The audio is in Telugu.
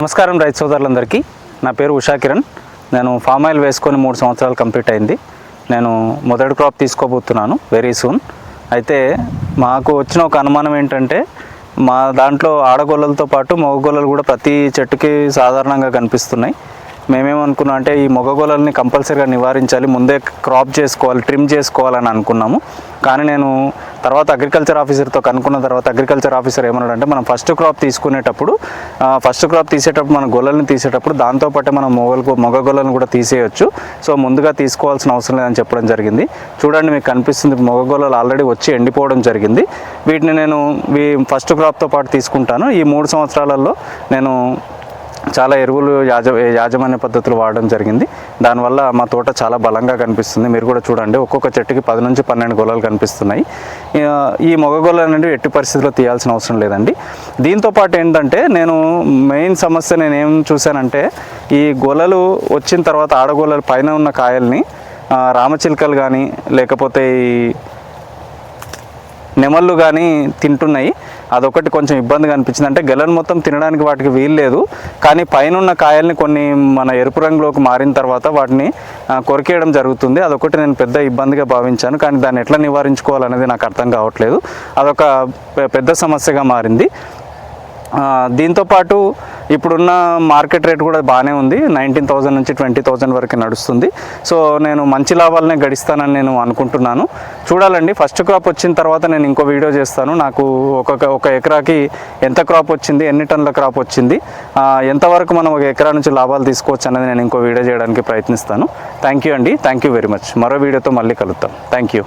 నమస్కారం రైతు సోదరులందరికీ. నా పేరు ఉషా కిరణ్. నేను ఫామ్ ఆయిల్ వేసుకొని మూడు సంవత్సరాలు కంప్లీట్ అయింది. నేను మొదటి క్రాప్ తీసుకోబోతున్నాను వెరీ సూన్. అయితే మాకు వచ్చిన ఒక అనుమానం ఏంటంటే మా దాంట్లో ఆడగొల్లలతో పాటు మగగొల్లలు కూడా ప్రతి చెట్టుకి సాధారణంగా కనిపిస్తున్నాయి. మేమేమనుకున్నాం అంటే ఈ మొగగొల్లల్ని కంపల్సరీగా నివారించాలి ముందే క్రాప్ చేసుకోవాలి ట్రిమ్ చేసుకోవాలని అనుకున్నాము. కానీ నేను తర్వాత అగ్రికల్చర్ ఆఫీసర్తో కనుక్కున్న తర్వాత అగ్రికల్చర్ ఆఫీసర్ ఏమన్నాడంటే మనం ఫస్ట్ క్రాప్ తీసుకునేటప్పుడు ఫస్ట్ క్రాప్ తీసేటప్పుడు మన గొల్లల్ని తీసేటప్పుడు దాంతోపాటు మనం మొగలు మొగ గొల్లలను కూడా తీసేయొచ్చు. సో ముందుగా తీసుకోవాల్సిన అవసరం లేదని చెప్పడం జరిగింది. చూడండి మీకు కనిపిస్తుంది మొగ గొల్లలు ఆల్రెడీ వచ్చి ఎండిపోవడం జరిగింది. వీటిని నేను వీ ఫస్ట్ క్రాప్తో పాటు తీసుకుంటాను. ఈ మూడు సంవత్సరాలలో నేను చాలా ఎరువులు యాజ యాజమాన్య పద్ధతులు వాడడం జరిగింది. దానివల్ల మా తోట చాలా బలంగా కనిపిస్తుంది. మీరు కూడా చూడండి ఒక్కొక్క చెట్టుకి పది నుంచి పన్నెండు గొల్లలు కనిపిస్తున్నాయి. ఈ మొగ గొల్ల అనేవి ఎట్టి పరిస్థితుల్లో తీయాల్సిన అవసరం లేదండి. దీంతో పాటు ఏంటంటే నేను మెయిన్ సమస్య నేను ఏం చూశానంటే ఈ గొల్లలు వచ్చిన తర్వాత ఆడగొల్లల పైన ఉన్న కాయల్ని రామచిలుకలు కానీ లేకపోతే ఈ నెమళ్ళు కానీ తింటున్నాయి. అదొకటి కొంచెం ఇబ్బందిగా అనిపించింది. అంటే గెలను మొత్తం తినడానికి వాటికి వీలు లేదు. కానీ పైన ఉన్న కాయల్ని కొన్ని మన ఎరుపు రంగులోకి మారిన తర్వాత వాటిని కొరికేయడం జరుగుతుంది. అదొకటి నేను పెద్ద ఇబ్బందిగా భావించాను. కానీ దాన్ని ఎట్లా నివారించుకోవాలనేది నాకు అర్థం కావట్లేదు. అదొక పెద్ద సమస్యగా మారింది. దీంతోపాటు ఇప్పుడున్న మార్కెట్ రేట్ కూడా బాగానే ఉంది. నైన్టీన్ థౌజండ్ నుంచి ట్వంటీ థౌజండ్ వరకు నడుస్తుంది. సో నేను మంచి లాభాలనే గడిస్తానని నేను అనుకుంటున్నాను. చూడాలండి. ఫస్ట్ క్రాప్ వచ్చిన తర్వాత నేను ఇంకో వీడియో చేస్తాను. నాకు ఒక్కొక్క ఒక ఎకరాకి ఎంత క్రాప్ వచ్చింది ఎన్ని టన్నుల క్రాప్ వచ్చింది ఎంతవరకు మనం ఒక ఎకరా నుంచి లాభాలు తీసుకోవచ్చు అనేది నేను ఇంకో వీడియో చేయడానికి ప్రయత్నిస్తాను. థ్యాంక్ యూ అండి. Thank you very much. మరో వీడియోతో మళ్ళీ కలుద్దాం. Thank you